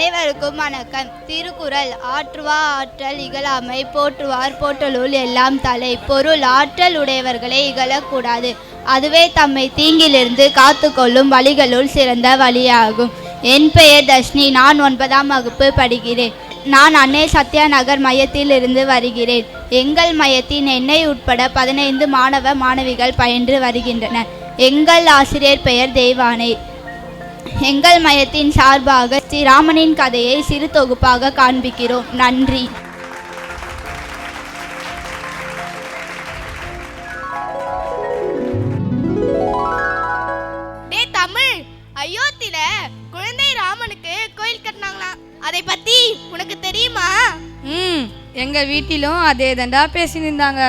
அனைவருக்கும் வணக்கம். திருக்குறள் ஆற்றுவா ஆற்றல் இகழாமை போற்றுவார் போற்றலுள் எல்லாம் தலை. பொருள் ஆற்றல் உடையவர்களை இகழக்கூடாது. அதுவே தம்மை தீங்கிலிருந்து காத்துக்கொள்ளும் வழிகளுள் சிறந்த வழியாகும். என் பெயர் தர்ஷினி. நான் ஒன்பதாம் வகுப்பு படிக்கிறேன். நான் அன்னை சத்யா நகர் மையத்தில் இருந்து வருகிறேன். எங்கள் மையத்தின் என்னை உட்பட பதினைந்து மாணவ மாணவிகள் பயின்று வருகின்றனர். எங்கள் ஆசிரியர் பெயர் தெய்வானை. எங்கள் மையத்தின் சார்பாக ஸ்ரீராமனின் கதையை சிறு தொகுப்பாக காண்பிக்கிறோம். நன்றி. டே தமிழ். அயோத்தியில குழந்தை ராமனுக்கு கோயில் கட்டினாங்களாம் அதை பத்தி உனக்கு தெரியுமா? ம் எங்கள் வீட்டிலும் அதே தண்டா பேசினிருந்தாங்க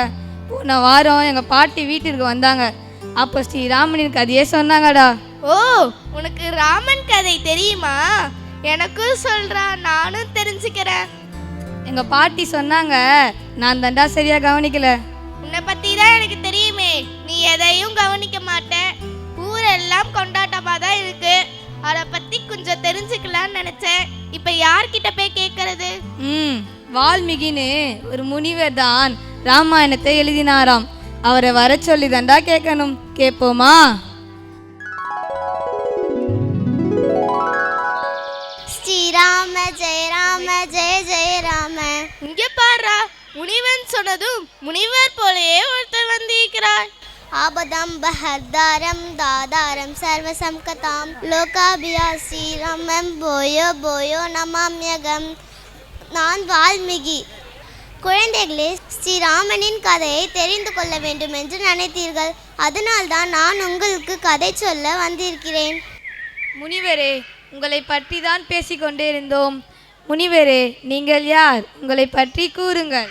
போன வாரம் எங்கள் பாட்டி வீட்டிற்கு வந்தாங்க. அப்போ ஸ்ரீராமனின் கதையே சொன்னாங்கடா. ஓ உனக்கு ராமன் கதை தெரியுமா? எனக்கும் சொல்றா நானும் தெரிஞ்சுக்கிறேன். எங்கள் பாட்டி சொன்னாங்க நான் தண்டா சரியாக கவனிக்கல. உன்னை பத்தி தான் எனக்கு தெரியுமே. நீ எதையும் கவனிக்க மாட்ட. ஊரெல்லாம் கொண்டாட்டமா தான் இருக்கு. அதை பத்தி கொஞ்சம் தெரிஞ்சுக்கலாம்னு நினைச்சேன். இப்ப யார்கிட்ட போய் கேக்குறது? ம் வால்மீகின்னு ஒரு முனிவர் தான் ராமாயணத்தை எழுதினாராம். அவரை வர சொல்லி தண்டா கேட்கணும் கேட்போமா ஜெய ராம ஜெய ஜெய ராம. இங்க பாருடா முனிவன் சொன்னதும் முனிவர் போலயே ஒருத்தர் வந்திருக்கிறார். ஆபதம் பஹர்தாரம் தாதாரம் சர்வசம்கதாம் லோகாபியா ஸ்ரீராமம் போயோ போயோ நமாம்யகம் நான் வால்மீகி. குழந்தைகளே ஸ்ரீராமனின் கதையை தெரிந்து கொள்ள வேண்டும் என்று நினைத்தீர்கள். அதனால்தான் நான் உங்களுக்கு கதை சொல்ல வந்திருக்கிறேன். முனிவரே உங்களை பற்றி தான் பேசிக்கொண்டே இருந்தோம். முனிவரே நீங்கள் யார்? உங்களை பற்றி கூறுங்கள்.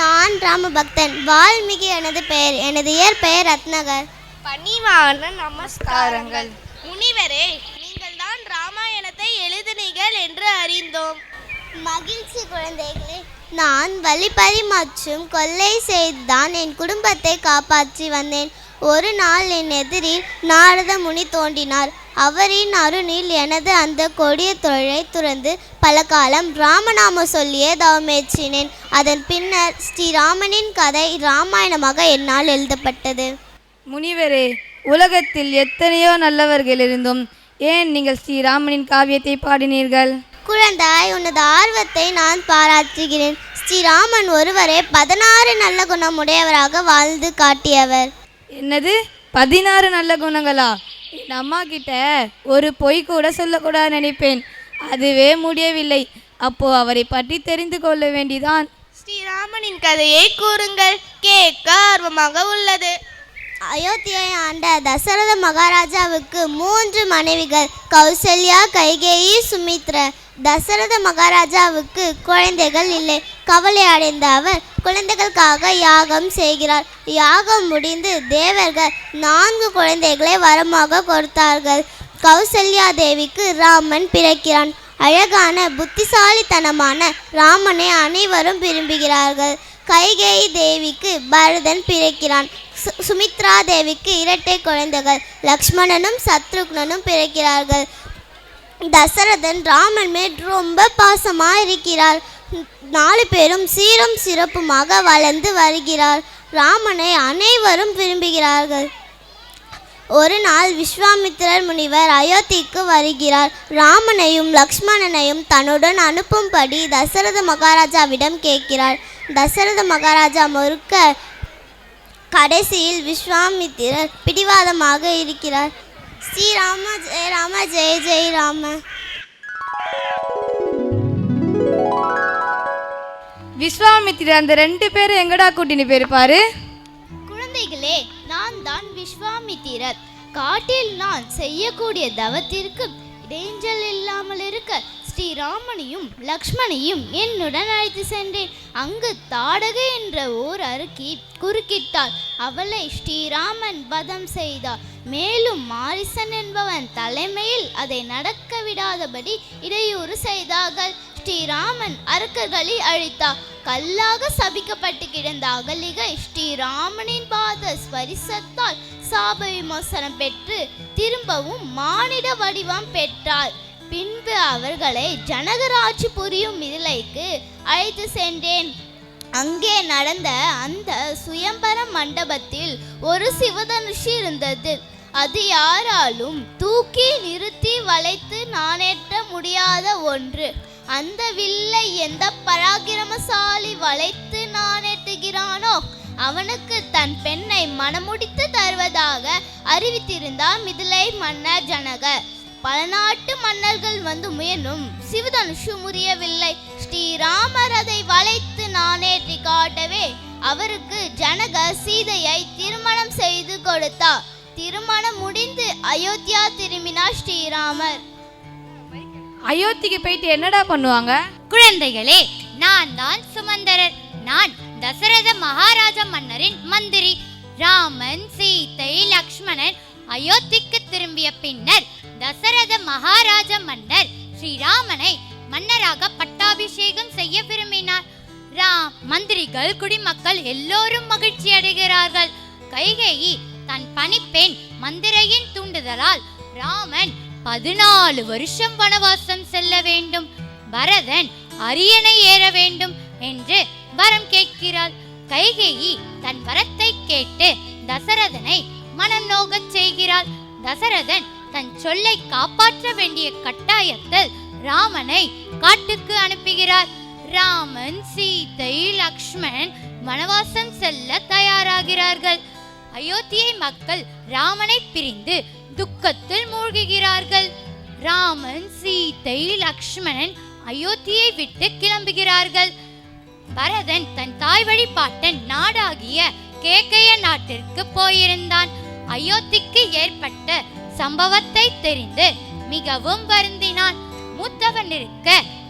நான் ராமபக்தன். வால்மீகி எனது பெயர். எனது இயற்பெயர் ரத்னகர். பணிவான நமஸ்காரங்கள். முனிவரே நீங்கள் தான் ராமாயணத்தை எழுதினீர்கள் என்று அறிந்தோம். மகிழ்ச்சி குழந்தைகளே நான் வழிப்பறி மற்றும் கொள்ளை செய்துதான் என் குடும்பத்தை காப்பாற்றி வந்தேன். ஒரு நாள் என் எதிரில் நாரத முனி தோன்றினார். அவரின் அருணில் எனது அந்த கொடிய தொழிலை துறந்து பல காலம் ராமநாம சொல்லியே தவமேற்றினேன். அதன் பின்னர் ஸ்ரீராமனின் கதை ராமாயணமாக என்னால் எழுதப்பட்டது. முனிவரே உலகத்தில் எத்தனையோ நல்லவர்கள் இருந்தும் ஏன் நீங்கள் ஸ்ரீராமனின் காவியத்தை பாடினீர்கள்? குழந்தாய் உனது ஆர்வத்தை நான் பாராட்டுகிறேன். ஸ்ரீராமன் ஒருவரே பதினாறு நல்ல குணமுடையவராக வாழ்ந்து காட்டியவர். என்னது? பதினாறு நல்ல குணங்களா? என் அம்மா கிட்ட ஒரு பொய் கூட சொல்லக்கூடாது நினைப்பேன். அதுவே முடியவில்லை. அப்போ அவரை பற்றி தெரிந்து கொள்ள வேண்டிதான். ஸ்ரீராமனின் கதையை கூறுங்கள். கேட்க ஆர்வமாக உள்ளது. அயோத்தியை ஆண்ட தசரத மகாராஜாவுக்கு மூன்று மனைவிகள் கௌசல்யா கைகேயி சுமித்ர. தசரத மகாராஜாவுக்கு குழந்தைகள் இல்லை. கவலை அடைந்த அவர் குழந்தைகளுக்காக யாகம் செய்கிறார். யாகம் முடிந்து தேவர்கள் நான்கு குழந்தைகளை வரமாக கொடுத்தார்கள். கௌசல்யா தேவிக்கு ராமன் பிறக்கிறான். அழகான புத்திசாலித்தனமான ராமனை அனைவரும் விரும்புகிறார்கள். கைகேயி தேவிக்கு பரதன் பிறக்கிறான். சு- சுமித்ரா தேவிக்கு இரட்டை குழந்தைகள். லக்ஷ்மணனும் சத்ருக்னனும் பிறக்கிறார்கள். தசரதன் ராமன் மேல் ரொம்ப பாசமாக இருக்கிறார் நாலு பேரும் சீரும் சிறப்புமாக வளர்ந்து வருகிறார். ராமனை அனைவரும் விரும்புகிறார்கள். ஒரு நாள் விஸ்வாமித்திரர் முனிவர் அயோத்திக்கு வருகிறார். ராமனையும் லக்ஷ்மணனையும் தன்னுடன் அனுப்பும்படி தசரத மகாராஜாவிடம் கேட்கிறார். தசரத மகாராஜா மறுக்க கடைசியில் விஸ்வாமித்திரர் பிடிவாதமாக இருக்கிறார். ஸ்ரீராம ஜெய ராம ஜெய ஜெய ராம. விஸ்வாமித்திரர் அந்த ரெண்டு பேரும் எங்கடா கூட்டின்னு போயிருப்பாரு? குழந்தைகளே நான் தான் விஸ்வாமித்திரர். காட்டில் நான் செய்யக்கூடிய தவத்திற்கு இடைஞ்சல் இல்லாமல் இருக்க ஸ்ரீராமனையும் லக்ஷ்மணையும் என்னுடன் அழைத்து சென்றேன். அங்கு தாடகை என்ற ஓர் அருக்கி குறுக்கிட்டாள். அவளை ஸ்ரீராமன் வதம் செய்தார் மேலும் மாரிசன் என்பவன் தலைமையில் அதை நடக்க விடாதபடி இடையூறு செய்தார்கள். ஸ்ரீராமன் அரக்கர்களை அழித்தார் கல்லாக சபிக்கப்பட்டு கிடந்த அகலிகை ஸ்ரீராமனின் பாத ஸ்பரிசத்தால் சாப விமோசனம் பெற்று திரும்பவும் மானிட வடிவம் பெற்றாள். பின்பு அவர்களை ஜனகராட்சி புரியும் மிதிலைக்கு அழைத்து சென்றேன். அங்கே நடந்த அந்த சுயம்பர மண்டபத்தில் ஒரு சிவதனுஷி இருந்தது. அது யாராலும் தூக்கி நிறுத்தி வளைத்து நாணேற்ற முடியாத ஒன்று. அந்த வில்லை எந்த பராக்கிரமசாலி வளைத்து நாணேற்றுகிறானோ அவனுக்கு தன் பெண்ணை மணமுடித்து தருவதாக அறிவித்திருந்தார் மிதிலை மன்னர் ஜனகர். பல நாட்டு மன்னர்கள் வந்து முயன்றும் சிவதனுஷு முறியவில்லை. ஸ்ரீராமர் அதை வளைத்து நானேற்றி காட்டவே அவருக்கு ஜனகர் சீதையை திருமணம் செய்து கொடுத்தார் திருமணம் முடிந்து அயோத்தியா திரும்பினார் ஸ்ரீராமர். அயோத்திக்கு போயிட்டு என்னடா பண்ணுவாங்க? குழந்தைகளே நான் தான் சுமந்தரர். நான் தசரத மகாராஜ மன்னரின் மந்திரி. ராமன் சீதை லக்ஷ்மணன் அயோத்திக்கு திரும்பிய பின்னர் தசரத மகாராஜ மன்னர் ஸ்ரீராமனை மன்னராக பட்டாபிஷேகம் செய்ய விரும்பினார். ராம் மந்திரிகள் குடிமக்கள் எல்லோரும் மகிழ்ச்சி அடைகிறார்கள். கைகேயி தன் பணிப்பெண் மந்திரையின் தூண்டுதலால் ராமன் பதினாலு வருஷம் வனவாசம் செல்ல வேண்டும். பரதன் அரியணை ஏற வேண்டும் என்று வரம் கேட்கிறாள். கைகேயி தன் வரத்தை கேட்டு தசரதனை மனம் நோகச் செய்கிறாள். தசரதன் தன் சொல்லை காப்பாற்ற வேண்டிய கட்டாயத்தில் ராமனை காட்டுக்கு அனுப்புகிறார். ராமன் சீதை லக்ஷ்மணன் வனவாசம் செல்ல தயாராகிறார்கள். அயோத்தியை மக்கள் ராமனை பிரிந்து துக்கத்தில் மூழ்குகிறார்கள். ராமன் சீதை லக்ஷ்மணன் அயோத்தியை விட்டு கிளம்புகிறார்கள். பரதன் தன் தாய் வழிபாட்டன் நாடாகிய கேக்கய நாட்டிற்கு போயிருந்தான். அயோத்திக்கு ஏற்பட்ட சம்பவத்தை தெரிந்து மிகவும் வருந்தினான். மூத்தவன் இருக்க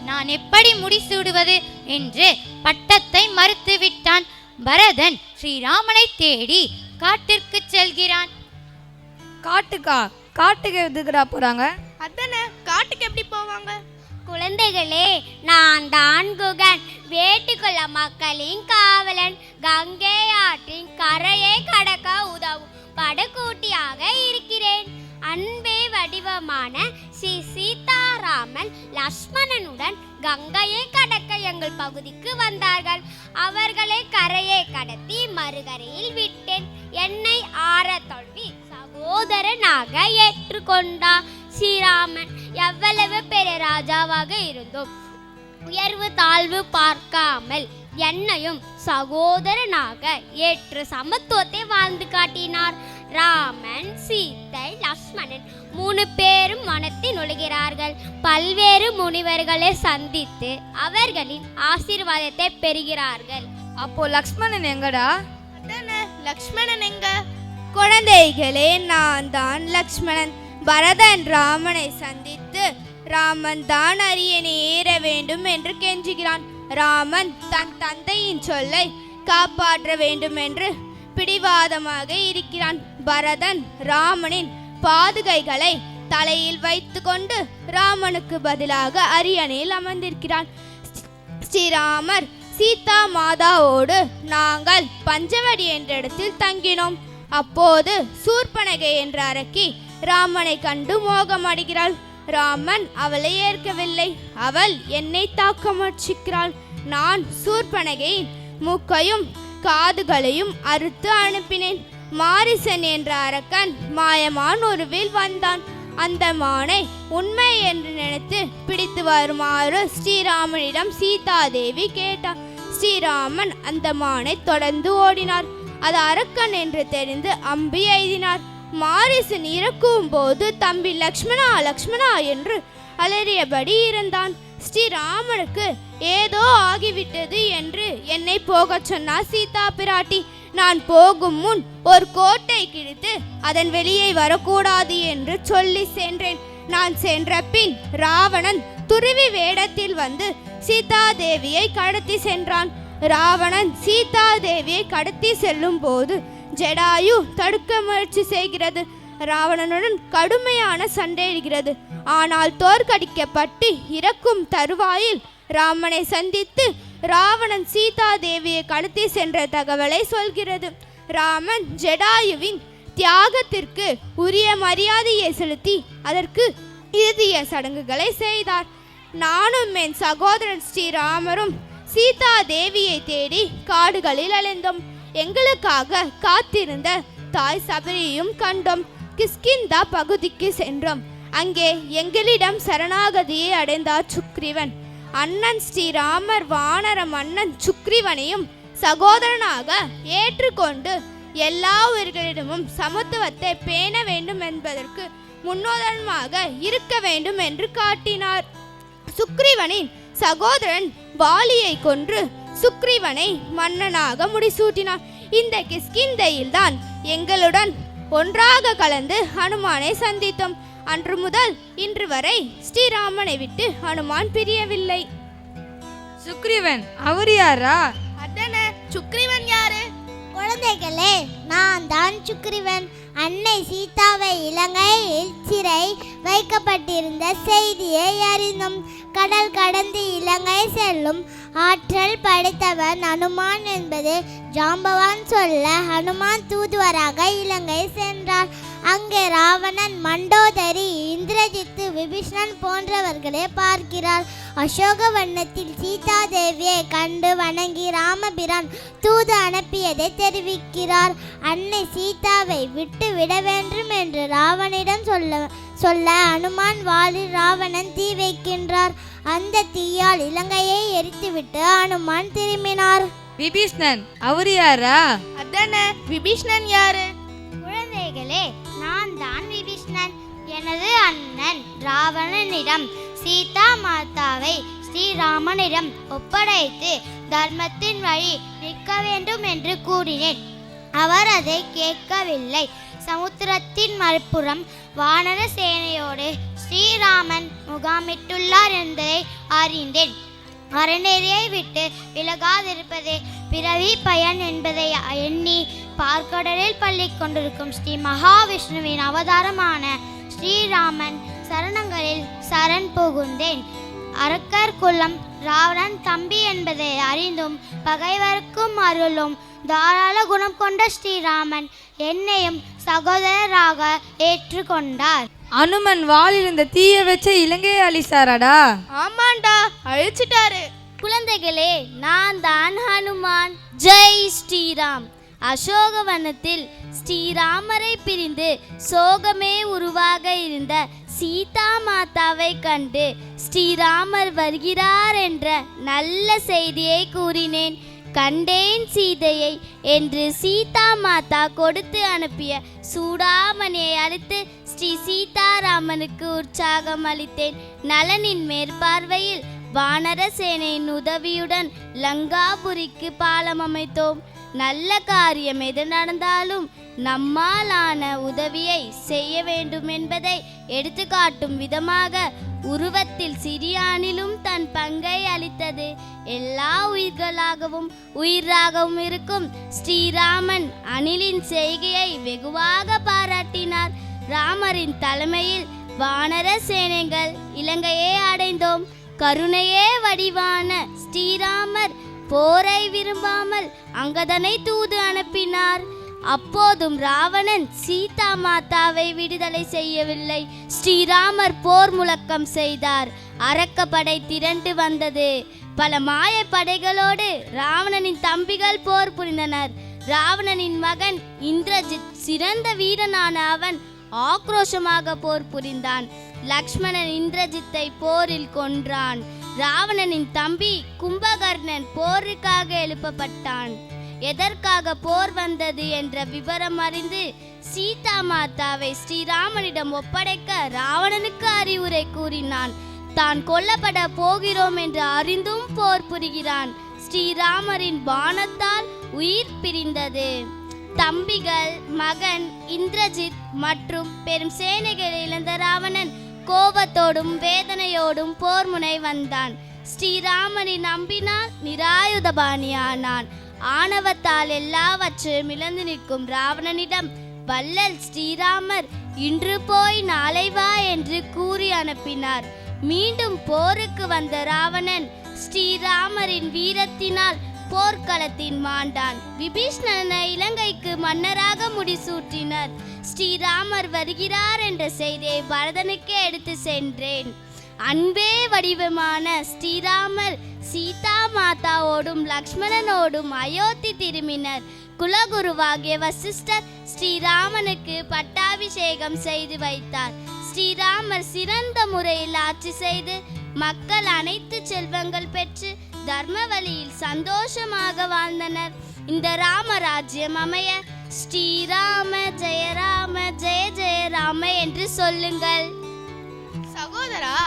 நான் எப்படி முடிசூடுவது? என்று பட்டத்தை மறுத்துவிட்டான். பரதன் ஸ்ரீராமனை தேடி காட்டிற்கு செல்கிறான். காட்டுக்கா காட்டுக்கு எதுக்குடா போறாங்க? அதானே காட்டுக்கு எப்படி போவாங்க? குழந்தைகளே நான் தான் குகன். வேட்டுக்குள்ள மக்களின் காவலன். கங்கை ஆற்றின் கரையை கடக்க உதவும் படக்கூட்டியாக இருக்கிறேன். அன்பே வடிவமான ஸ்ரீ சீதாராமன் லக்ஷ்மணனுடன் கங்கையை கடக்க எங்கள் பகுதிக்கு வந்தார்கள். அவர்களை கரையை கடத்தி மறுகரையில் விட்டேன். என்னை ஆற தழுவி சகோதரனாக ஏற்றுக்கொண்டார் ஸ்ரீராமன் எவ்வளவு பெரிய ராஜாவாக இருந்தோம் உயர்வு தாழ்வு பார்க்காமல் என்னையும் சகோதரனாக ஏற்று சமத்துவத்தை வாழ்ந்து காட்டினார். ராமன் சீதை லக்ஷ்மணன் மூணு பேரும் வனத்தில் நுழைகிறார்கள். பல்வேறு முனிவர்களை சந்தித்து அவர்களின் ஆசீர்வாதத்தை பெறுகிறார்கள். அப்போ லக்ஷ்மணன் எங்கடா? லக்ஷ்மணன் எங்க? குழந்தைகளே நான் தான் லக்ஷ்மணன். பரதன் ராமனை சந்தித்து ராமன் தான் அரியணை ஏற வேண்டும் என்று கெஞ்சுகிறான். ராமன் தன் தந்தையின் சொல்லை காப்பாற்ற வேண்டும் என்று பிடிவாதமாக இருக்கிறான். பரதன் ராமனின் பாதுகைகளை தலையில் வைத்துக்கொண்டு ராமனுக்கு பதிலாக அரியணையில் அமர்ந்திருக்கிறான். ஸ்ரீராமர் சீதா மாதாவோடு நாங்கள் பஞ்சவடி என்ற இடத்தில் தங்கினோம். அப்போது சூர்பனகை என்ற அரக்கி ராமனை கண்டு மோகமடைகிறாள். ராமன் அவளை ஏற்கவில்லை. அவள் என்னை தாக்க முயற்சிக்கிறாள். நான் சூர்பனகையின் மூக்கையும் காதுகளையும் அறுத்து அனுப்பினேன். மாரிசன் என்ற அரக்கன் மாயமான் உருவில் வந்தான். அந்த மானை உண்மை என்று நினைத்து பிடித்து வருமாறு ஸ்ரீராமனிடம் சீதாதேவி கேட்டார் ஸ்ரீராமன் அந்த மானை தொடர்ந்து ஓடினார். அது அரக்கன் என்று தெரிந்து அம்பி எய்தினார். மாரிசன் இறக்கும் போது தம்பி லக்ஷ்மணா லக்ஷ்மணா என்று அலறியபடி இருந்தான். ஸ்ரீராமனுக்கு ஏதோ ஆகிவிட்டது என்று என்னை போகச் சொன்னார் சீதா பிராட்டி. நான் போகும் முன் ஒரு கோட்டை கிழித்து அதன் வெளியே வரக்கூடாது என்று சொல்லி சென்றேன். நான் சென்ற பின் ராவணன் துருவி வேடத்தில் வந்து சீதா தேவியை கடத்தி சென்றான். ராவணன் சீதா தேவியை கடத்தி செல்லும் போது ஜடாயு தடுக்க முயற்சி செய்கிறது. ராவணனுடன் கடுமையான சண்டையிடுகிறது ஆனால் தோற்கடிக்கப்பட்டு இறக்கும் தருவாயில் ராமனை சந்தித்து ராவணன் சீதா தேவியை கடத்தி சென்ற தகவலை சொல்கிறது. ராமன் ஜடாயுவின் தியாகத்திற்கு உரிய மரியாதையை செலுத்தி அதற்கு இறுதிய சடங்குகளை செய்தார். நானும் என் சகோதரன் ஸ்ரீராமரும் சீதா தேவியை தேடி காடுகளில் அலைந்தோம். எங்களுக்காக காத்திருந்த தாய் சபரியும் கண்டோம். கிஷ்கிந்தா பகுதிக்கு சென்றோம். அங்கே எங்களிடம் சரணாகதியை அடைந்தார் சுக்ரீவன். அண்ணன் ஸ்ரீராமர் வானர மன்னன் சுக்ரீவனையும் சகோதரனாக ஏற்றுக்கொண்டு எல்லா உயிர்களிடமும் சமத்துவத்தை பேண வேண்டும் என்பதற்கு முன்னுதாரணமாக இருக்க வேண்டும் என்று காட்டினார். சுக்ரீவனின் சகோதரன் வாலியை கொன்று சுக்ரீவனை மன்னனாக முடிசூட்டினார் இந்த கிஷ்கிந்தையில்தான் எங்களுடன் ஒன்றாக கலந்து ஹனுமானை சந்தித்தோம். அன்று முதல் இன்று வரை ஸ்ரீராமனை விட்டு ஹனுமான் பிரியவில்லை. சுக்ரீவன் அவர் யாரா? அதானே சுக்ரீவன் யாரு? குழந்தைகளே நான் தான் சுக்ரீவன். அன்னை சீதாவை இலங்கையில் சிறை வைக்கப்பட்டிருந்த செய்தியை அறிந்தோம் கடல் கடந்து இலங்கை செல்லும் ஆற்றல் படைத்தவன் ஹனுமான் என்பது ஜாம்பவான் சொல்ல ஹனுமான் தூதுவராக இலங்கை சென்றார். அங்கே ராவணன் மண்டோதரி இந்திரஜித்து விபீஷணன் போன்றவர்களை பார்க்கிறார். அசோக வண்ணத்தில் சீதா தேவியை கண்டு வணங்கி ராமபிரான் தூது அனுப்பியதை தெரிவிக்கிறார். அன்னை சீதாவை விட்டு விட வேண்டும் என்று ராவனிடம் சொல்ல சொல்ல அனுமான் வாளில் ராவணன் தீ வைக்கின்றார். அந்த தீயால் இலங்கையை எரித்துவிட்டு அனுமான் திரும்பினார். விபீஷ்ணன் அவர் யாரா? அதானே விபீஷ்ணன் யாரு? எனது அண்ணன் ராவணனிடம் சீதா மாதாவை ஸ்ரீராமனிடம் ஒப்படைத்து தர்மத்தின் வழி நிற்க வேண்டும் என்று கூறினேன். அவர் அதை கேட்கவில்லை. சமுத்திரத்தின் மறுபுறம் வானர சேனையோடு ஸ்ரீராமன் முகாமிட்டுள்ளார் என்பதை அறிந்தேன். அறநெறியை விட்டு விலகாதிருப்பதே பிறவி பயன் என்பதை எண்ணி பார்க்கடலில் பள்ளி கொண்டிருக்கும் ஸ்ரீ மகாவிஷ்ணுவின் அவதாரமான ஸ்ரீராமன் சரணங்களில் சரண் புகுந்தேன். அரக்கர் குலம் ராவணன் தம்பி என்பதை அறிந்தும் பகைவருக்கும் அருளும் தாராள குணம் கொண்ட ஸ்ரீராமன் என்னையும் சகோதரராக ஏற்றுக்கொண்டார். அனுமன் வாளில் இருந்த தீய வச்ச இலங்கையை அழிசாராடா? ஆமாண்டா அழிச்சிட்டாரு. குழந்தைகளே நான் தான் ஹனுமான். ஜெய் ஸ்ரீராம். அசோகவனத்தில் ஸ்ரீராமரை பிரிந்து சோகமே உருவாக இருந்த சீதா மாதாவை கண்டு ஸ்ரீராமர் வருகிறார் என்ற நல்ல செய்தியை கூறினேன். கண்டேன் சீதையை என்று சீதா மாதா கொடுத்து அனுப்பிய சூடாமணியை அழைத்து ஸ்ரீ சீதாராமனுக்கு உற்சாகம் அளித்தேன். நலனின் மேற்பார்வையில் வானர சேனையின் உதவியுடன் லங்காபுரிக்கு பாலம் அமைத்தோம். நல்ல காரியம் எது நடந்தாலும் நம்மாலான உதவியை செய்ய வேண்டும் என்பதை எடுத்துக்காட்டும் விதமாக உருவத்தில் சிறியானிலும் தன் பங்கை அளித்தது. எல்லா உயிர்களாகவும் உயிராகவும் இருக்கும் ஸ்ரீராமன் அணிலின் செய்கையை வெகுவாக பாராட்டினார். ராமரின் தலைமையில் வானர சேனைகள் இலங்கையை அடைந்தோம். கருணையே வடிவான ஸ்ரீராமர் போரை விரும்பாமல் அங்கதனை தூது அனுப்பினார். அப்போதும் ராவணன் சீதா மாதாவை விடுதலை செய்யவில்லை. ஸ்ரீராமர் போர் முழக்கம் செய்தார். அரக்கப்படை திரண்டு வந்தது. பல மாய படைகளோடு ராவணனின் தம்பிகள் போர் புரிந்தனர். ராவணனின் மகன் இந்திரஜித் சிறந்த வீரனான அவன் ஆக்ரோஷமாக போர் புரிந்தான். லக்ஷ்மணன் இந்திரஜித்தை போரில் கொன்றான். ராவணனின் தம்பி கும்பகர்ணன் போருக்காக எழுப்பப்பட்டான். எதற்காக போர் வந்தது என்ற விவரம் அறிந்து சீதா மாதாவை ஸ்ரீராமனிடம் ஒப்படைக்க ராவணனுக்கு அறிவுரை கூறினான். தான் கொல்லப்பட போகிறோம் என்று அறிந்தும் போர் புரிகிறான். ஸ்ரீராமரின் பானத்தால் உயிர் பிரிந்தது. தம்பிகள் மகன் இந்திரஜித் மற்றும் பெரும் சேனைகளை இழந்த ராவணன் கோபத்தோடும் வேதனையோடும் போர் முனை வந்தான். ஸ்ரீராமனை நம்பினால் நிராயுதபாணியானான். ஆணவத்தால் எல்லாவற்றையும் இழந்து நிற்கும் ராவணனிடம் வள்ளல் ஸ்ரீராமர் இன்று போய் நாளை வா என்று கூறி அனுப்பினார். மீண்டும் போருக்கு வந்த ராவணன் ஸ்ரீராமரின் வீரத்தினால் போர்க்களத்தின் மாண்டான். விபீஷ்ணனை இலங்கைக்கு மன்னராக முடிசூட்டினர். ஸ்ரீராமர் வருகிறார் என்ற செய்தியை பரதனுக்கே எடுத்து சென்றேன். அன்பே வடிவமான ஸ்ரீராமர் சீதா மாதாவோடும் லக்ஷ்மணனோடும் அயோத்தி திரும்பினர். குலகுருவாகிய வசிஷ்டர் ஸ்ரீராமனுக்கு பட்டாபிஷேகம் செய்து வைத்தார். ஸ்ரீராமர் சிறந்த முறையில் ஆட்சி செய்து மக்கள் அனைத்து செல்வங்கள் பெற்று தர்ம வழியில் சந்தோஷமாக வாழ்ந்தனர். இந்த ராமராஜ்யம் அமைய ஸ்ரீராம ஜெயராம ஜெய ஜெயராம என்று சொல்லுங்கள். சகோதரா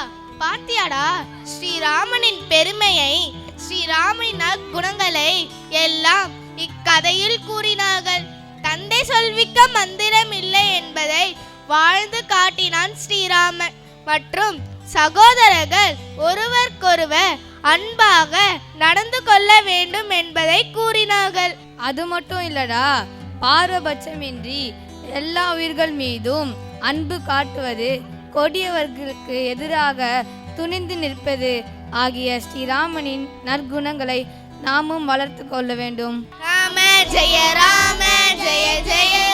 பாத்தியாடா ஸ்ரீராமனின் பெருமையை ஸ்ரீராமனின் குணங்களை எல்லாம் இக்கதையில் கூறினார்கள். தந்தை சொல்விக்க மந்திரம் இல்லை என்பதை வாழ்ந்து காட்டினான் ஸ்ரீராமன். மற்றும் சகோதரர்கள் ஒருவருக்கொருவர் அன்பாக நடந்து கொள்ள வேண்டும் என்பதை கூறினார்கள். அது மட்டும் இல்லடா பாரபட்சமின்றி எல்லா உயிர்கள் மீதும் அன்பு காட்டுவது கொடியவர்களுக்கு எதிராக துணிந்து நிற்பது ஆகிய ஸ்ரீராமனின் நற்குணங்களை நாமும் வளர்த்து கொள்ள வேண்டும். ராம ஜெய ராம ஜெய ஜெய.